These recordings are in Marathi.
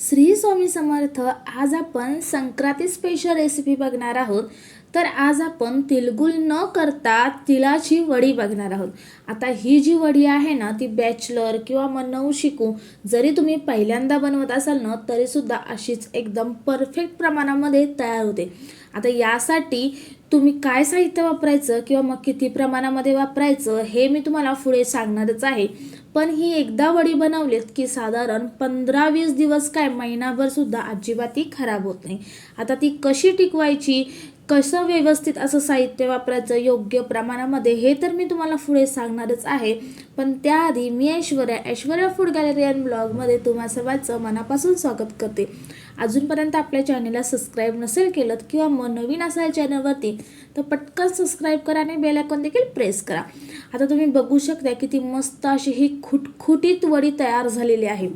श्री स्वामी समर्थ आज आपण संक्रांती स्पेशल रेसिपी बघणार आहोत. तर आज आपण तिलगुल न करता तिलाची वडी बघणार आहोत. आता ही जी वडी आहे ना ती बॅचलर किंवा मग नऊ शिकू जरी तुम्ही पहिल्यांदा बनवत असाल ना तरीसुद्धा अशीच एकदम परफेक्ट प्रमाणामध्ये तयार होते. आता यासाठी तुम्ही काय साहित्य वापरायचं किंवा मग किती प्रमाणामध्ये वापरायचं हे मी तुम्हाला पुढे सांगणारच आहे. पण ही एकदा वडी बनवलीत की साधारण पंधरा वीस दिवस काय महिनाभर सुद्धा अजिबात ती खराब होत नाही. आता ती कशी टिकवायची कसं व्यवस्थित असं साहित्य वापरायचं योग्य प्रमाणामध्ये हे तर मी तुम्हाला पुढे सांगणारच आहे. पण त्याआधी मी Aishwarya Aishwarya food gallery and ब्लॉगमध्ये तुम्हा सर्वांचं मनापासून स्वागत करते. अजूनपर्यंत आपल्या चॅनलला सबस्क्राईब नसेल केलं किंवा मग नवीन असाल चॅनलवरती तर पटकन सबस्क्राईब करा आणि बेल आयकॉन देखील प्रेस करा. आता तुम्ही बघू शकता किती मस्त अशी ही खुटखुटीत वडी तयार झालेली आहे.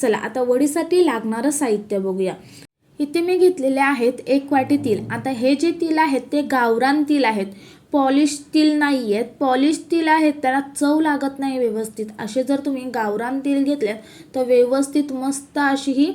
चला आता वडीसाठी लागणारं साहित्य बघूया. इथे मी घेतलेले आहेत एक वाटीतील आता हे जे तिल आहेत ते गावरान तिल आहेत. पॉलिश तिल नाही आहेत पॉलिश तिल आहेत त्याला चव लागत नाही व्यवस्थित. असे जर तुम्ही गावरान तिल घेतले तर व्यवस्थित मस्त अशी ही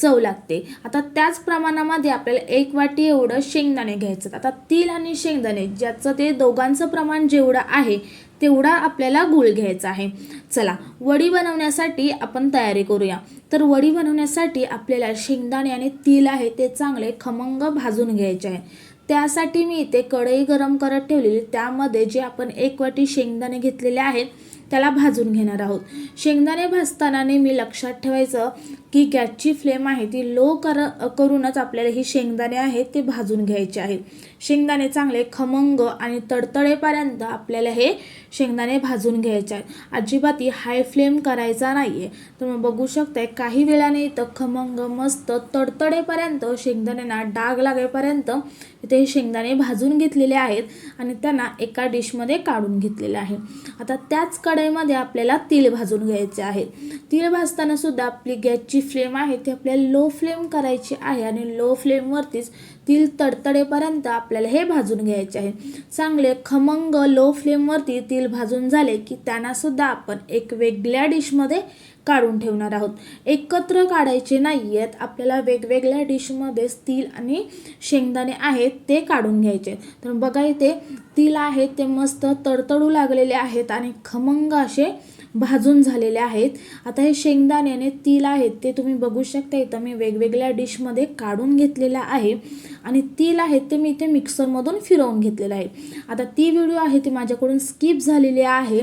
चव लागते. आता त्याच प्रमाणामध्ये आपल्याला एक वाटी एवढं शेंगदाणे घ्यायचं आता तिल आणि शेंगदाणे ज्याचं ते दोघांचं प्रमाण जेवढं आहे तेवढा आपल्याला गुळ घ्यायचा आहे. चला वडी बनवण्यासाठी आपण तयारी करूया. तर वडी बनवण्यासाठी आपल्याला शेंगदाणे आणि तिल आहे ते चांगले खमंग भाजून घ्यायचे आहे. त्यासाठी मी इथे कढई गरम करत ठेवलेली. त्यामध्ये जे आपण एक वाटी शेंगदाणे घेतलेले आहेत त्याला भाजून घेणार आहोत. शेंगदाणे भाजताना नेहमी लक्षात ठेवायचं की गॅसची फ्लेम आहे ती लो कर करूनच आपल्याला ही शेंगदाणे आहेत ते भाजून घ्यायचे आहेत. शेंगदाणे चांगले खमंग आणि तडतडेपर्यंत आपल्याला हे शेंगदाणे भाजून घ्यायचे आहेत. अजिबात हाय फ्लेम करायचा नाही आहे तुम्ही बघू शकताय काही वेळाने इथं खमंग मस्त तडतडेपर्यंत शेंगदाण्यांना डाग लागेपर्यंत इथे हे शेंगदाणे भाजून घेतलेले आहेत आणि त्यांना एका डिशमध्ये काढून घेतलेले आहे. आता त्याच कढईमध्ये आपल्याला तिळ भाजून घ्यायचे आहेत तिळ भाजताना सुद्धा आपली गॅसची फ्लेम आहे ती आपल्याला लो फ्लेम करायची आहे आणि लो फ्लेमवरतीच तील तडतडेपर्यंत आपल्याला हे भाजून घ्यायचे आहे. चांगले खमंग लो फ्लेमवरती तील भाजून झाले की त्यांनासुद्धा आपण एक वेगळ्या डिशमध्ये काढून ठेवणार आहोत. एकत्र काढायचे नाही आहेत आपल्याला वेगवेगळ्या डिशमध्ये तिल आणि शेंगदाणे आहेत ते काढून घ्यायचे तर बघा इथे तिल आहेत ते मस्त तडतडू लागलेले आहेत आणि खमंग असे भाजून झालेले आहेत. आता हे शेंगदाण्याने तील आहेत ते तुम्ही बघू शकता. इथं मी वेगवेगळ्या डिशमध्ये काढून घेतलेलं आहे. आणि तील आहेत ते मी इथे मिक्सरमधून फिरवून घेतलेलं आहे. आता ती व्हिडिओ आहे ती माझ्याकडून स्किप झालेली आहे.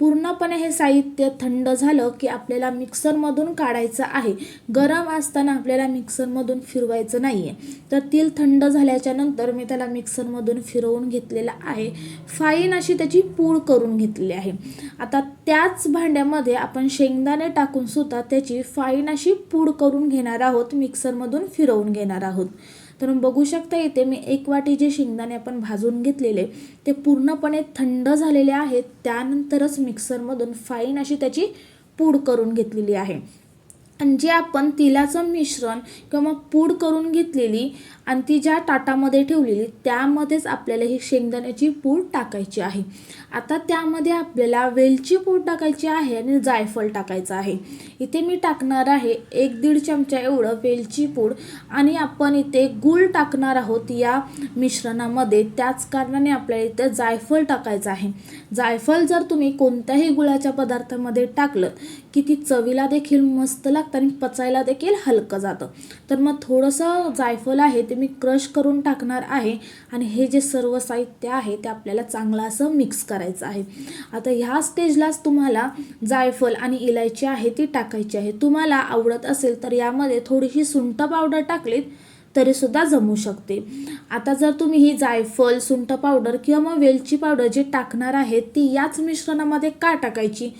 पूर्णपणे हे साहित्य थंड झालं की आपल्याला मिक्सरमधून काढायचं आहे. गरम असताना आपल्याला मिक्सरमधून फिरवायचं नाही आहे तर तिल थंड झाल्याच्यानंतर मी त्याला मिक्सरमधून फिरवून घेतलेलं आहे. फाईन अशी त्याची पूड करून घेतलेली आहे. आता त्याच भांड्यामध्ये आपण शेंगदाणे टाकून सुद्धा त्याची फाईन अशी पूड करून घेणार आहोत मिक्सरमधून फिरवून घेणार आहोत. तर बघू शकता इथे मी एक वाटी जे शेंगदाणे आपण भाजून घेतलेले ते पूर्णपणे थंड झालेले आहेत. त्यानंतरच मिक्सरमधून फाईन अशी त्याची पूड करून घेतलेली आहे. आणि जे आपण तिलाचं मिश्रण किंवा पूड करून घेतलेली आणि ती ज्या ताटामध्ये ठेवलेली त्यामध्येच आपल्याला ही शेंगदाण्याची पूड टाकायची आहे. आता त्यामध्ये आपल्याला वेलची पूड टाकायची आहे आणि जायफळ टाकायचं आहे. इथे मी टाकणार आहे एक दीड चमचा एवढं वेलची पूड आणि आपण इथे गूळ टाकणार आहोत या मिश्रणामध्ये. त्याच कारणाने आपल्याला इथे जायफळ टाकायचं आहे. जायफळ जर तुम्ही कोणत्याही गुळाच्या पदार्थामध्ये टाकलं की ती चवीला देखील मस्त लागतं आणि पचायला देखील हलकं जातं. तर मग थोडंसं जायफळ आहे ते मी क्रश करून टाकणार आहे आणि हे जे सर्व साहित्य आहे ते आपल्याला चांगलं असं मिक्स करायचं आहे. आता ह्या स्टेजलाच तुम्हाला जायफळ आणि इलायची आहे ती टाकायची आहे. तुम्हाला आवडत असेल तर यामध्ये थोडीशी सुंठ पावडर टाकलीत तरीसुद्धा जमू शकते. आता जर तुम्ही ही जायफळ सुंठ पावडर किंवा मग वेलची पावडर जी टाकणार आहे ती याच मिश्रणामध्ये का टाकायची?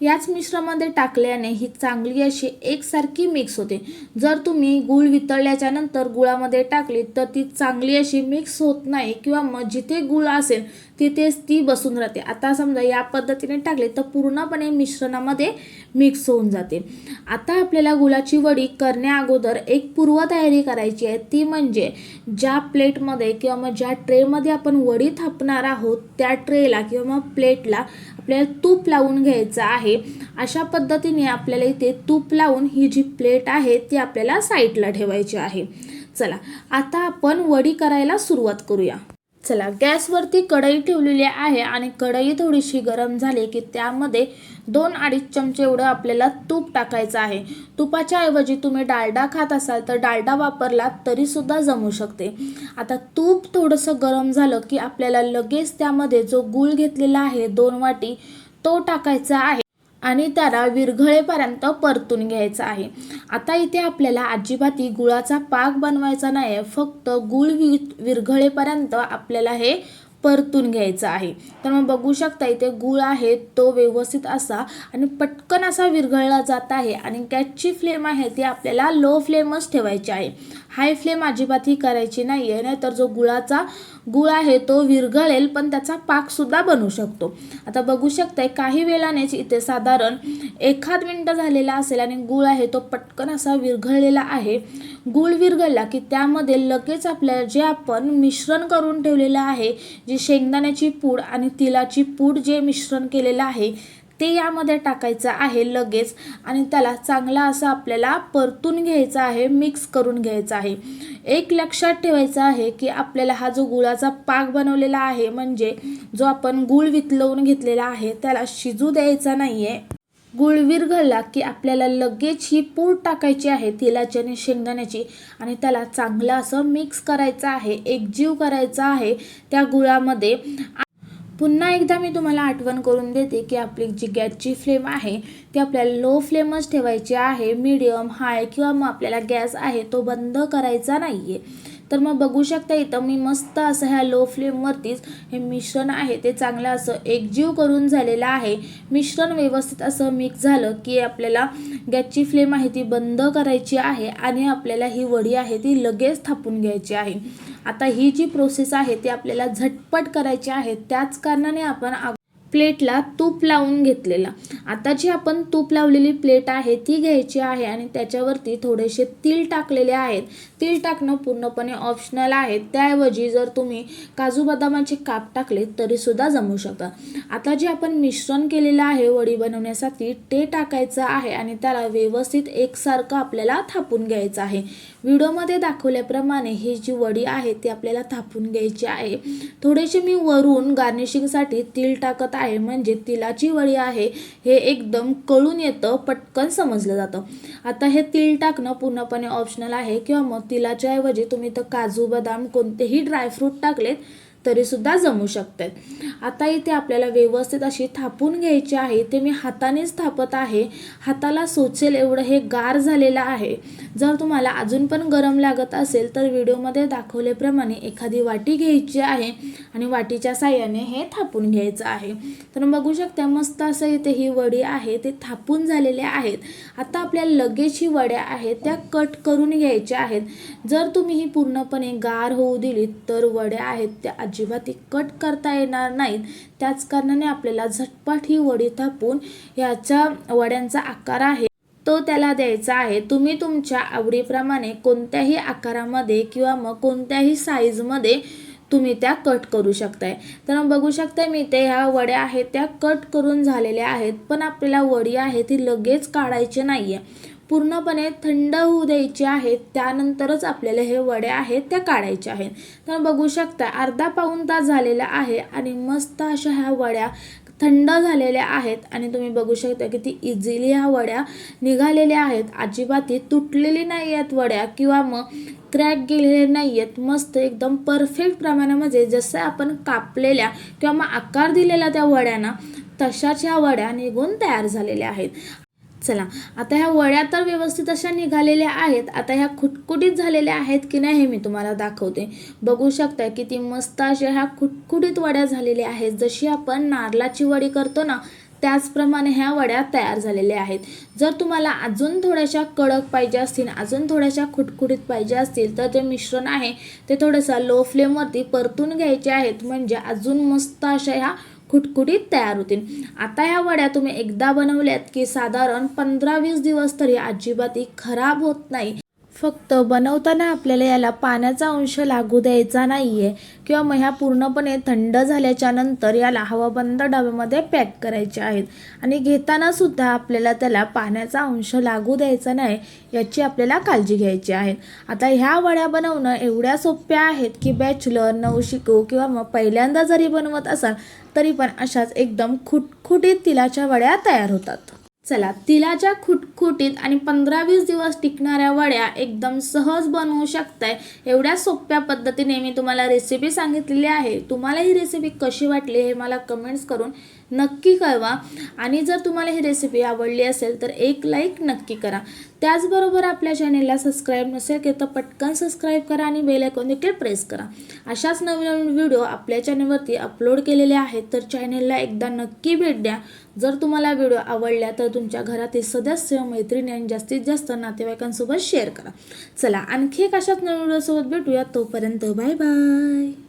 याच मिश्रामध्ये टाकल्याने ही चांगली अशी एकसारखी मिक्स होते. जर तुम्ही गूळ वितळल्याच्या नंतर गुळामध्ये टाकली तर ती चांगली अशी मिक्स होत नाही किंवा मग जिथे गुळ असेल तिथेच ती बसून राहते. आता समजा या पद्धतीने टाकले तर पूर्णपणे मिश्रणामध्ये मिक्स होऊन जाते. आता आपल्याला गुलाची वडी करण्या अगोदर एक पूर्वतयारी करायची आहे. ती म्हणजे ज्या प्लेटमध्ये किंवा मग ज्या ट्रेमध्ये आपण वडी थापणार आहोत त्या ट्रेला किंवा मग प्लेटला आपल्याला तूप लावून घ्यायचं आहे. अशा पद्धतीने आपल्याला इथे तूप लावून ही जी प्लेट आहे ती आपल्याला साईडला ठेवायची आहे. चला आता आपण वडी करायला सुरुवात करूया. चला गॅसवरती कढई ठेवलेली आहे आणि कढई थोडीशी गरम झाली की त्यामध्ये दोन अडीच चमचे एवढं आपल्याला तूप टाकायचं आहे. तुपाच्या ऐवजी तुम्ही डालडा खात असाल तर डालडा वापरला तरी सुद्धा जमू शकते. आता तूप थोडंसं गरम झालं की आपल्याला लगेच त्यामध्ये जो गूळ घेतलेला आहे दोन वाटी तो टाकायचा आहे. आणि त्याला विरघळेपर्यंत परतून घ्यायचं आहे. आता इथे आपल्याला अजिबाती गुळाचा पाक बनवायचा नाही आहे फक्त गुळ वि विरघळेपर्यंत आपल्याला हे परतून घ्यायचा आहे. तर मग बघू शकता इथे गूळ आहे तो व्यवस्थित असा आणि पटकन असा विरघळला जात आहे आणि गॅसची फ्लेम आहे ती आपल्याला लो फ्लेमच ठेवायची आहे. हाय फ्लेम अजिबात ही करायची नाही आहे नाहीतर जो गुळाचा गुळ आहे तो विरघळेल पण त्याचा पाकसुद्धा बनू शकतो. आता बघू शकताय काही वेळानेच इथे साधारण एखाद मिनटं झालेला असेल आणि गुळ आहे तो पटकन असा विरघळलेला आहे. गुळ विरघळला की त्यामध्ये लगेच आपल्याला जे आपण मिश्रण करून ठेवलेलं आहे जी शेंगदाण्याची पूड आणि तिलाची पूड जे मिश्रण केलेलं आहे ते यामध्ये टाकायचं आहे लगेच आणि त्याला चांगला असं आपल्याला परतून घ्यायचा आहे मिक्स करून घ्यायचा आहे. एक लक्षात ठेवायचं आहे की आपल्याला हा जो गुळाचा पाक बनवलेला आहे म्हणजे जो आपण गुळ वितलवून घेतलेला आहे त्याला शिजू द्यायचा नाही आहे गुळ विरघळला की आपल्याला लगेच ही पूड टाकायची आहे तेलाची आणि शेंगदाण्याची. आणि त्याला चांगलं असं मिक्स करायचं आहे एकजीव करायचा आहे त्या गुळामध्ये. पुन्हा एकदा मी तुम्हाला आठवण करून देते की आपली जी गॅसची फ्लेम आहे ती आपल्याला लो फ्लेमच ठेवायची आहे मीडियम हाय किंवा मग आपल्याला गॅस आहे तो बंद करायचा नाही आहे तर मग बघू शकता इथं मी मस्त असं ह्या लो फ्लेमवरतीच हे मिश्रण आहे ते चांगलं असं एकजीव करून झालेलं आहे. मिश्रण व्यवस्थित असं मिक्स झालं की आपल्याला गॅसची फ्लेम आहे ती बंद करायची आहे आणि आपल्याला ही वडी आहे ती लगेच थापून घ्यायची आहे. आता ही जी प्रोसेस आहे ती आपल्याला झटपट करायची आहे त्याच कारणाने आपण प्लेटला तूप लावून घेतलेला. आता जी आपण तूप लावलेली प्लेट आहे ती घ्यायची आहे आणि त्याच्यावरती थोडेसे तीळ टाकलेले आहेत. तीळ टाकणं पूर्णपणे ऑप्शनल आहे. त्याऐवजी जर तुम्ही काजू बदामाचे काप टाकले तरीसुद्धा जमू शकता. आता जे आपण मिश्रण केलेलं आहे वडी बनवण्यासाठी ते टाकायचं आहे आणि त्याला व्यवस्थित एकसारखं आपल्याला थापून घ्यायचं आहे. व्हिडिओमध्ये दाखवल्याप्रमाणे ही जी वडी आहे ती आपल्याला थापून घ्यायची आहे. थोडेसे मी वरून गार्निशिंगसाठी तीळ टाकत आहे म्हणजे तिलाची वडी आहे हे एकदम कळून येतं पटकन समजलं जातं. आता हे तिल टाकणं पूर्णपणे ऑप्शनल आहे किंवा मग तिलाच्या ऐवजी तुम्ही तर काजू बदाम कोणतेही ड्रायफ्रूट टाकलेत तरीसुद्धा जमू शकतात. आता इथे आपल्याला व्यवस्थित अशी थापून घ्यायची आहे. ते मी हातानेच थापत आहे. हाताला सोचेल एवढं हे गार झालेलं आहे. जर तुम्हाला अजून पण गरम लागत असेल तर व्हिडिओमध्ये दाखवल्याप्रमाणे एखादी वाटी घ्यायची आहे आणि वाटीच्या साह्याने हे थापून घ्यायचं आहे. तर बघू शकता मस्त असं इथे ही वडी आहे ते थापून झालेले आहेत. आता आपल्याला लगेच ही वड्या आहेत त्या कट करून घ्यायच्या आहेत. जर तुम्ही ही पूर्णपणे गार होऊ दिली तर वड्या आहेत त्या अजिबात कट करता येणार नाहीत. त्याच कारणाने आपल्याला झटपट ही वडी थापून ह्याच्या वड्यांचा आकार आहे तो त्याला द्यायचा आहे. तुम्ही तुमच्या आवडीप्रमाणे कोणत्याही आकारामध्ये किंवा मग कोणत्याही साईजमध्ये तुम्ही त्या कट करू शकताय. तर बघू शकता मी ते ह्या वड्या आहेत त्या कट करून झालेल्या आहेत पण आपल्याला वडी आहे ती लगेच काढायची नाही आहे पूर्णपणे थंड होऊ द्यायची आहेत. त्यानंतरच आपल्याला हे वड्या आहेत त्या काढायच्या आहेत. तर बघू शकता अर्धा पाऊण तास झालेला आहे आणि मस्त अशा ह्या वड्या थंड झालेल्या आहेत. आणि तुम्ही बघू शकता की ती इझिली ह्या वड्या निघालेल्या आहेत. अजिबात ही तुटलेली नाही आहेत वड्या किंवा मग क्रॅक गेलेले नाही आहेत. मस्त एकदम परफेक्ट प्रमाणामध्ये म्हणजे जसं आपण कापलेल्या किंवा मग आकार दिलेला त्या वड्यांना तशाच ह्या वड्या निघून तयार झालेल्या आहेत. चला. आता ह्या वड्या तर व्यवस्थित अशा निघालेल्या आहेत. आता ह्या खुटखुटीत झालेल्या आहेत की नाही हे मी तुम्हाला दाखवते. बघू शकता किती मस्त अशा ह्या खुटखुटीत वड्या झालेल्या आहेत. जशी आपण नारळाची वडी करतो ना त्याचप्रमाणे ह्या वड्या तयार झालेल्या आहेत. जर तुम्हाला अजून थोड्याशा कडक पाहिजे असतील अजून थोड्याशा खुटखुटीत पाहिजे असतील तर जे मिश्रण आहे. ते थोडंसं लो फ्लेमवरती परतून घ्यायचे आहेत. म्हणजे अजून मस्त अशा ह्या खुटखुटीत तयार होतील. आता ह्या वड्या तुम्ही एकदा बनवल्यात की साधारण पंधरा वीस दिवस तरी अजिबातही खराब होत नाही. फक्त बनवताना आपल्याला याला पाण्याचा अंश लागू द्यायचा नाही आहे किंवा मग ह्या पूर्णपणे थंड झाल्याच्यानंतर याला हवाबंद डब्यामध्ये पॅक करायचे आहेत. आणि घेताना सुद्धा आपल्याला त्याला पाण्याचा अंश लागू द्यायचा नाही याची आपल्याला काळजी घ्यायची आहे. आता ह्या वड्या बनवणं एवढ्या सोप्या आहेत की बॅचलर नवशिकू किंवा मग पहिल्यांदा जरी बनवत असाल तरी पण अशाच एकदम खुटखुटीत तिलाच्या वड्या तयार होतात. चला तिलाच्या खुटखुटीत आणि पंधरा वीस दिवस टिकणाऱ्या वड्या एकदम सहज बनवू शकताय एवढ्या सोप्या पद्धतीने मी तुम्हाला रेसिपी सांगितलेली आहे. तुम्हाला ही रेसिपी कशी वाटली हे मला कमेंट्स करून नक्की कळवा. आणि जर तुम्हाला ही रेसिपी आवडली असेल तर एक लाईक नक्की करा. त्याचबरोबर आपल्या चॅनेलला सबस्क्राईब नसेल की तर पटकन सबस्क्राईब करा आणि बेल आयकॉन देखील प्रेस करा. अशाच नवीन नवीन व्हिडिओ आपल्या चॅनेलवरती अपलोड केलेले आहेत तर चॅनेलला एकदा नक्की भेट द्या. जर तुम्हाला व्हिडिओ आवडल्या तर तुमच्या घरातील सदस्य मैत्रिणी आणि जास्तीत जास्त नातेवाईकांसोबत शेअर करा. चला आणखी एक अशाच नवीन व्हिडिओसोबत भेटूया. तोपर्यंत बाय बाय